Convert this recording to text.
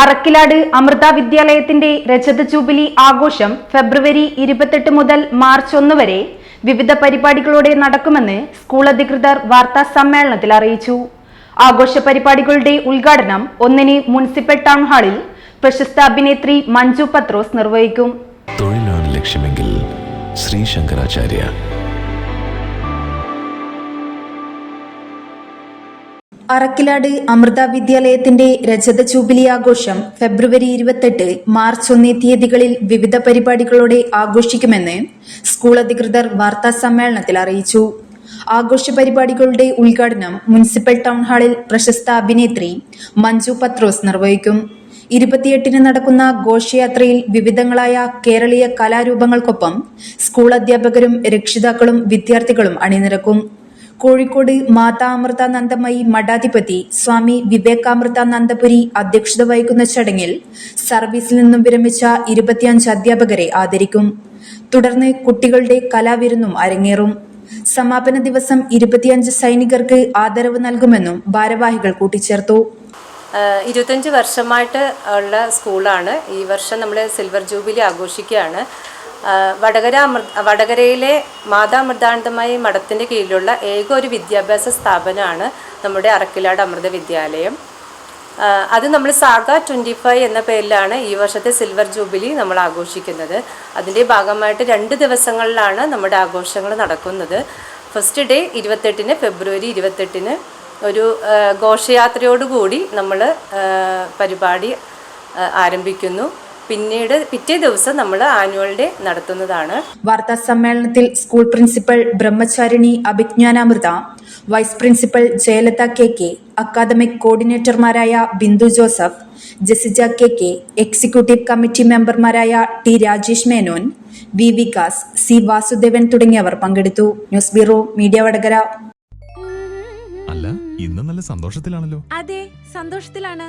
അറക്കിലാട് അമൃത വിദ്യാലയത്തിന്റെ രജത ജൂബിലി ആഘോഷം ഫെബ്രുവരി ഇരുപത്തെട്ട് മുതൽ മാർച്ച് ഒന്ന് വരെ വിവിധ പരിപാടികളോടെ നടക്കുമെന്ന് സ്കൂൾ അധികൃതർ വാർത്താ സമ്മേളനത്തിൽ അറിയിച്ചു. ആഘോഷ പരിപാടികളുടെ ഉദ്ഘാടനം ഒന്നിന് മുനിസിപ്പൽ ടൗൺ ഹാളിൽ പ്രശസ്ത അഭിനേത്രി മഞ്ജു പത്രോസ് നിർവഹിക്കും. തൊഴിലാണ് ലക്ഷ്യമെങ്കിൽ ശ്രീ ശങ്കരാചാര്യ അറക്കിലാട് അമൃത വിദ്യാലയത്തിന്റെ രജത ജൂബിലി ആഘോഷം ഫെബ്രുവരി ഇരുപത്തെട്ട് മാർച്ച് ഒന്നേ തീയതികളിൽ വിവിധ പരിപാടികളോടെ ആഘോഷിക്കുമെന്ന് സ്കൂൾ അധികൃതർ വാർത്താ സമ്മേളനത്തിൽ അറിയിച്ചു. ആഘോഷ പരിപാടികളുടെ ഉദ്ഘാടനം മുനിസിപ്പൽ ടൗൺ ഹാളിൽ പ്രശസ്ത അഭിനേത്രി മഞ്ജു പത്രോസ് നിർവഹിക്കും. ഇരുപത്തിയെട്ടിന് നടക്കുന്ന ഘോഷയാത്രയിൽ വിവിധങ്ങളായ കേരളീയ കലാരൂപങ്ങൾക്കൊപ്പം സ്കൂൾ അധ്യാപകരും രക്ഷിതാക്കളും വിദ്യാർത്ഥികളും അണിനിരക്കും. കോഴിക്കോട് മാതാ അമൃതാനന്ദമയി മഠാധിപതി സ്വാമി വിവേകാമൃത നന്ദപുരി അധ്യക്ഷത വഹിക്കുന്ന ചടങ്ങിൽ സർവീസിൽ നിന്നും വിരമിച്ച ഇരുപത്തിയഞ്ച് അധ്യാപകരെ ആദരിക്കും. തുടർന്ന് കുട്ടികളുടെ കലാവിരുന്നും അരങ്ങേറും. സമാപന ദിവസം ഇരുപത്തിയഞ്ച് സൈനികർക്ക് ആദരവ് നൽകുമെന്നും ഭാരവാഹികൾ കൂട്ടിച്ചേർത്തു. ഇരുപത്തഞ്ച് വർഷമായിട്ട് ഉള്ള സ്കൂളാണ്. ഈ വർഷം നമ്മൾ സിൽവർ ജൂബിലി ആഘോഷിക്കുകയാണ്. വടകര വടകരയിലെ മാതാ അമൃതാനന്ദമായി മഠത്തിന്റെ കീഴിലുള്ള ഏക ഒരു വിദ്യാഭ്യാസ സ്ഥാപനമാണ് നമ്മുടെ അറക്കിലാട് അമൃത വിദ്യാലയം. അത് നമ്മൾ സാഗ ട്വന്റി ഫൈവ് എന്ന പേരിലാണ് ഈ വർഷത്തെ സിൽവർ ജൂബിലി നമ്മൾ ആഘോഷിക്കുന്നത്. അതിന്റെ ഭാഗമായിട്ട് രണ്ട് ദിവസങ്ങളിലാണ് നമ്മുടെ ആഘോഷങ്ങൾ നടക്കുന്നത്. ഫസ്റ്റ് ഡേ ഇരുപത്തെട്ടിന് ഫെബ്രുവരി ഇരുപത്തെട്ടിന് ഒരു ഘോഷയാത്രയോടുകൂടി നമ്മൾ പരിപാടി ആരംഭിക്കുന്നു. പിന്നീട് പിറ്റേ ദിവസം നമ്മൾ ആനുവൽ ഡേ നടത്തുന്നതാണ്. വാർത്താ സമ്മേളനത്തിൽ school principal Brahmacharini Abhijnanamrita vice principal Jayalatha K K academic കോർഡിനേറ്റർമാരായ Bindu Joseph Jasija K K executive committee മെമ്പർമാരായ T Rajesh Menon V Vikas C Vasudevan തുടങ്ങിയവർ പങ്കെടുത്തു. News bureau media Vadakara. അല്ല ഇന്ന് നല്ല സന്തോഷത്തിലാണല്ലോ. അതെ സന്തോഷത്തിലാണ്.